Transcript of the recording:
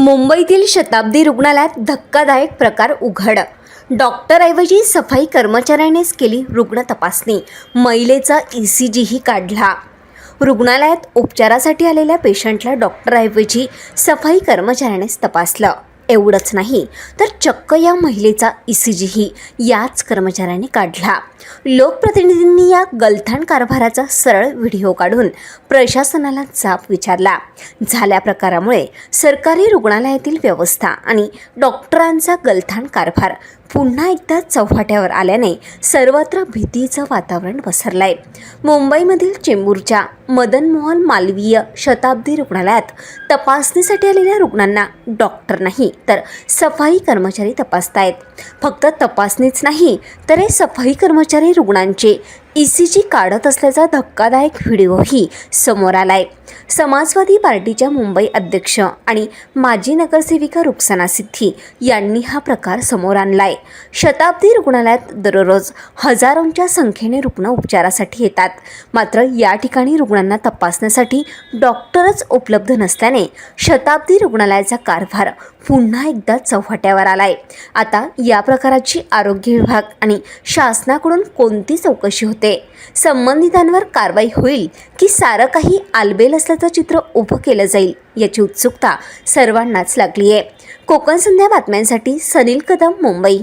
मुंबईतील शताब्दी रुग्णालयात धक्कादायक प्रकार उघड. डॉक्टरऐवजी सफाई कर्मचाऱ्यानेच केली रुग्ण तपासणी. महिलेचा ई सी जीही काढला. रुग्णालयात उपचारासाठी आलेल्या पेशंटला डॉक्टरऐवजी सफाई कर्मचाऱ्यानेच तपासलं. एवढंच नाही तर चक्क या महिलेचा ई सी जीही याच कर्मचाऱ्याने काढला. लोकप्रतिनिधींनी या गलथान कारभाराचा सरळ व्हिडिओ काढून प्रशासनाला जाब विचारला. झाल्या प्रकारामुळे सरकारी रुग्णालयातील व्यवस्था आणि डॉक्टरांचा गलथान कारभार पुन्हा एकदा चौफाट्यावर आल्याने सर्वत्र भीतीचं वातावरण पसरलं आहे मुंबईमधील चेंबूरच्या मदन मोहन मालवीय शताब्दी रुग्णालयात तपासणीसाठी आलेल्या रुग्णांना डॉक्टर नाही तर सफाई कर्मचारी तपासतायत. फक्त तपासणीच नाही तर हे सफाई कर्मचारी रुग्णांचे ई सी जी काढत असल्याचा धक्कादायक व्हिडिओही समोर आलाय. समाजवादी पार्टीच्या मुंबई अध्यक्ष आणि माजी नगरसेविका रुक्साना सिद्धी यांनी हा प्रकार समोर आणलाय. शताब्दी रुग्णालयात दररोज हजारोंच्या संख्येने रुग्ण उपचारासाठी येतात. मात्र या ठिकाणी रुग्णांना तपासण्यासाठी डॉक्टरच उपलब्ध नसल्याने शताब्दी रुग्णालयाचा कारभार पुन्हा एकदा चौफाट्यावर आलाय. आता या प्रकाराची आरोग्य विभाग आणि शासनाकडून कोणती चौकशी होते? संबंधितांवर कारवाई होईल की सारं काही आलबेल असल्याचं चित्र उभं केलं जाईल याची उत्सुकता सर्वांनाच लागली आहे कोकण संध्या बातम्यांसाठी सनील कदम मुंबई.